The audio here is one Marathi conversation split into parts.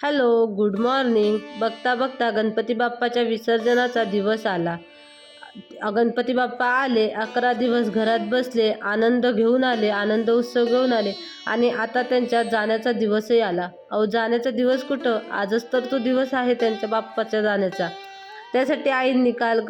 Hello good morning. बघता बघता गणपती बाप्पाच्या विसर्जनाचा दिवस आला. गणपती बाप्पा आले अकरा दिवस घरात बसले आनंद घेऊन आले आनंद उत्सव घेऊन आले आणि आता त्यांच्या जाण्याचा दिवसही आला. अहो जाण्याचा दिवस कुठं? आजच तर तो दिवस आहे त्यांच्या बाप्पाच्या जाण्याचा. त्यासाठी आईंनी काल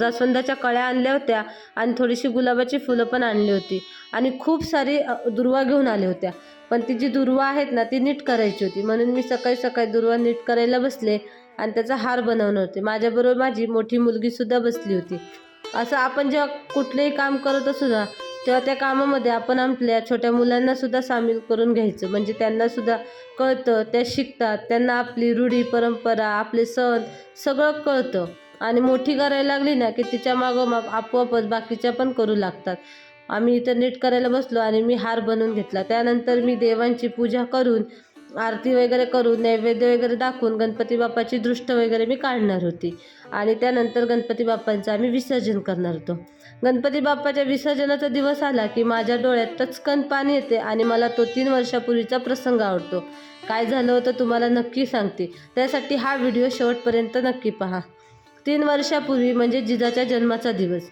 जास्वंदाच्या कळ्या आणल्या होत्या आणि थोडीशी गुलाबाची फुलं पण आणली होती. आणि खूप सारी दुर्वा घेऊन आल्या होत्या. पण ती जी दुर्वा आहेत ना ती नीट करायची होती. म्हणून मी सकाळी सकाळी दुर्वा नीट करायला बसले आणि त्याचा हार बनवणार होते. माझ्याबरोबर माझी मोठी मुलगीसुद्धा बसली होती. असं आपण जेव्हा कुठलंही काम करत असू ना तेव्हा त्या कामामध्ये आपण आपल्या छोट्या मुलांना सुद्धा सामील करून घ्यायचं. म्हणजे त्यांना सुद्धा कळतं त्या शिकतात त्यांना आपली रूढी परंपरा आपले सण सगळं कळतं. आणि मोठी करायला लागली ना की तिच्या मागोमाग आपोआपच बाकीच्या पण करू लागतात. आम्ही इथं नीट करायला बसलो आणि मी हार बनवून घेतला. त्यानंतर मी देवांची पूजा करून आरती वगैरे करून नैवेद्य वगैरे दाखवून गणपती बाप्पाची दृष्ट वगैरे मी काढणार होती. आणि त्यानंतर गणपती बाप्पांचं आम्ही विसर्जन करणार होतो. गणपती बाप्पाच्या विसर्जनाचा दिवस आला की माझ्या डोळ्यात टचकन पाणी येते आणि मला तो तीन वर्षापूर्वीचा प्रसंग आवडतो. काय झालं होतं तुम्हाला नक्की सांगते. त्यासाठी हा व्हिडिओ शेवटपर्यंत नक्की पहा. तीन वर्षापूर्वी म्हणजे जिजाच्या जन्माचा दिवस.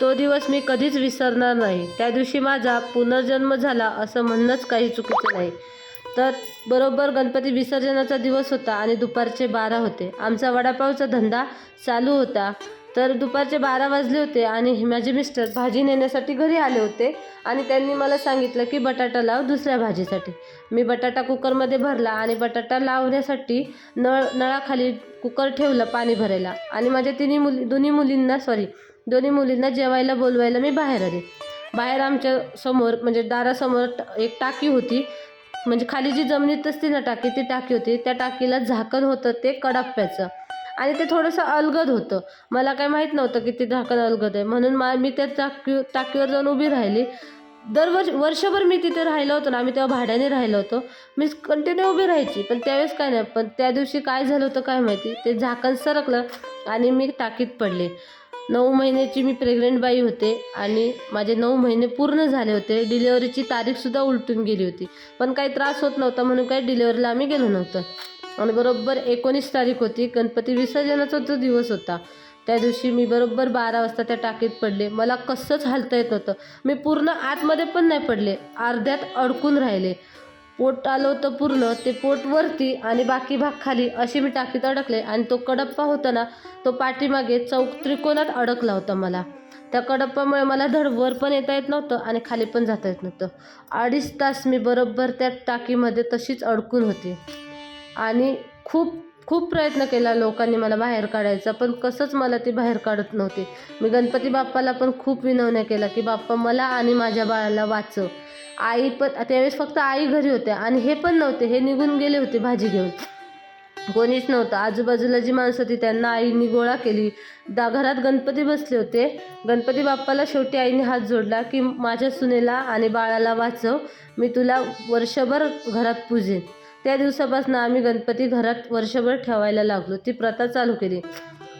तो दिवस मी कधीच विसरणार नाही. त्या दिवशी माझा पुनर्जन्म झाला असं म्हणणंच काही चुकीचं नाही. तर बरोबर गणपती विसर्जनाचा दिवस होता आणि दुपारचे बारा होते. आमचा वडापावचा धंदा चालू होता. तर दुपारचे बारा वाजले होते आणि माझे मिस्टर भाजी नेण्यासाठी घरी आले होते आणि त्यांनी मला सांगितलं की बटाटा लाव दुसऱ्या भाजीसाठी. मी बटाटा कुकरमध्ये भरला आणि बटाटा लावण्यासाठी नळ नळाखाली कुकर ठेवलं पाणी भरायला. आणि माझ्या तिन्ही मुली दोन्ही मुलींना सॉरी दोन्ही मुलींना जेवायला बोलवायला मी बाहेर आले. बाहेर आमच्यासमोर म्हणजे दारासमोर एक टाकी होती. म्हणजे खाली जी जमिनीत असते ना टाकी ती टाकी होती त्या टाकीला झाकण होतं ते कडाप्प्याचं. आणि ते थोडंसं अलगद होतं. मला काय माहीत नव्हतं की ते झाकण अलगद आहे. म्हणून मा मी त्या टाकी टाकीवर जाऊन उभी राहिली. दरवर्ष वर्षभर मी तिथे राहिलो होतो ना आम्ही तेव्हा भाड्याने राहिलो होतो. मी कंटिन्यू उभी राहायची. पण त्यावेळेस काय नाही पण त्या दिवशी काय झालं होतं काय माहिती? ते झाकण सरकलं आणि मी टाकीत पडले. नऊ महिन्याची मी प्रेग्नंट बाई होते आणि माझे नऊ महिने पूर्ण झाले होते. डिलेवरीची तारीखसुद्धा उलटून गेली होती. पण काही त्रास होत नव्हता म्हणून काही डिलेवरीला आम्ही गेलो नव्हतं. आणि बरोबर एकोणीस तारीख होती. गणपती विसर्जनाचा जो दिवस होता त्या दिवशी मी बरोबर बारा वाजता त्या टाकीत पडले. मला कसंच हालता येत नव्हतं. मी पूर्ण आतमध्ये पण नाही पडले. अर्ध्यात अडकून राहिले. पोट आलं होतं पूर्ण ते पोट वरती आणि बाकी भाग खाली अशी मी टाकीत अडकले आणि तो कडप्पा होता ना तो पाठीमागे चौक त्रिकोणात अडकला होता मला. त्या कडप्पामुळे मला धड वर पण येता येत नव्हतं आणि खाली पण जाता येत नव्हतं. अडीच तास मी बरोबर त्या टाकीमध्ये तशीच अडकून होती. आणि खूप खूप प्रयत्न केला लोकांनी मला बाहेर काढायचा पण कसंच मला ते बाहेर काढत नव्हते. मी गणपती बाप्पाला पण खूप विनवण्या केला की बाप्पा मला आणि माझ्या बाळाला वाचव आई पण त्यावेळेस फक्त आई घरी होत्या आणि हे पण नव्हते हे निघून गेले होते भाजी घेऊन. कोणीच नव्हतं. आजूबाजूला जी माणसं होती त्यांना आईने गोळा केली. दा घरात गणपती बसले होते. गणपती बाप्पाला शेवटी आईने हात जोडला की माझ्या सुनेला आणि बाळाला वाचव. मी तुला वर्षभर घरात पूजेन. त्या दिवसापासून आम्ही गणपती घरात वर्षभर ठेवायला लागलो. ती प्रथा चालू केली.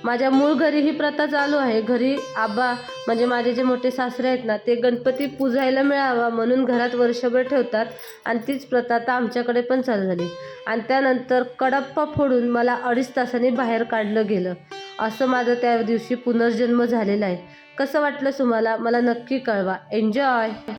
माझ्या मूळ घरी ही प्रथा चालू आहे. घरी आबा म्हणजे माझे जे मोठे सासरे आहेत ना ते गणपती पूजायला मिळावा म्हणून घरात वर्षभर ठेवतात आणि तीच प्रथा आता आमच्याकडे पण चालू झाली. आणि त्यानंतर कडप्पा फोडून मला अडीच तासांनी बाहेर काढलं गेलं. असं माझं त्या दिवशी पुनर्जन्म झालेला आहे. कसं वाटलं तुम्हाला? मला नक्की कळवा. एन्जॉय